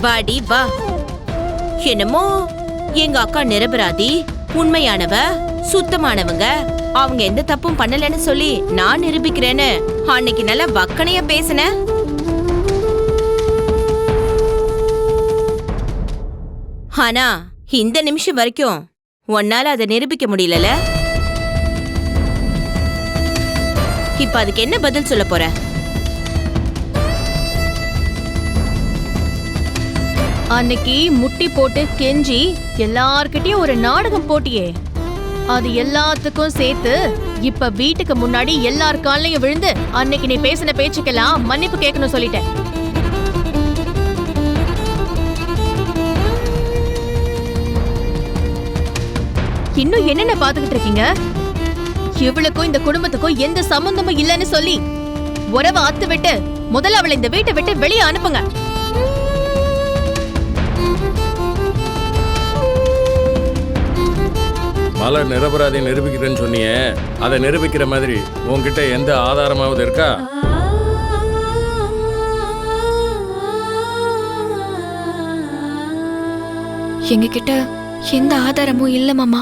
வாடி வா. என்னமோ? எங்க அக்கா நிரபராதி உண்மையானவ சுத்தமானவங்க. அவங்க எந்த தப்பும் பண்ணலன்னு சொல்லி நான் நிரூபிக்கிறேன்னு. அன்னைக்கு நல்லா வக்கனையா பேசின. ஆனா இந்த நிமிஷம் வரைக்கும் உன்னால அதை நிரூபிக்க முடியலல? இப்ப அதுக்கு என்ன பதில் சொல்ல போற? அன்னைக்கு முட்டி போட்டு கெஞ்சி எல்லார்கிட்டயும் ஒரு நாடகம் போட்டியே. அது எல்லாத்துக்கும் சேர்த்து இப்ப வீட்டுக்கு முன்னாடி எல்லார் காலையும் விழுந்து அன்னைக்கு நீ பேசின பேச்சுக்கெல்லாம் மன்னிப்பு கேட்கணும் சொல்லிட்டேன். இன்னும் என்னென்ன பாத்துக்கிட்டு இருக்கீங்க? இவளுக்கும் இந்த குடும்பத்துக்கும் எந்த சம்பந்தமும் இல்லைன்னு சொல்லி உறவை அத்து விட்டு முதல்ல அவளை இந்த வீட்டை விட்டு வெளியே அனுப்புங்க. மலர் நிரபராதி நிரூபிக்கிறேன்னு சொன்னியே அதை நிரூபிக்கிற மாதிரி உன்கிட்ட எந்த ஆதாரமாவது இருக்கா? எங்ககிட்ட எந்த ஆதாரமும் இல்ல மாமா.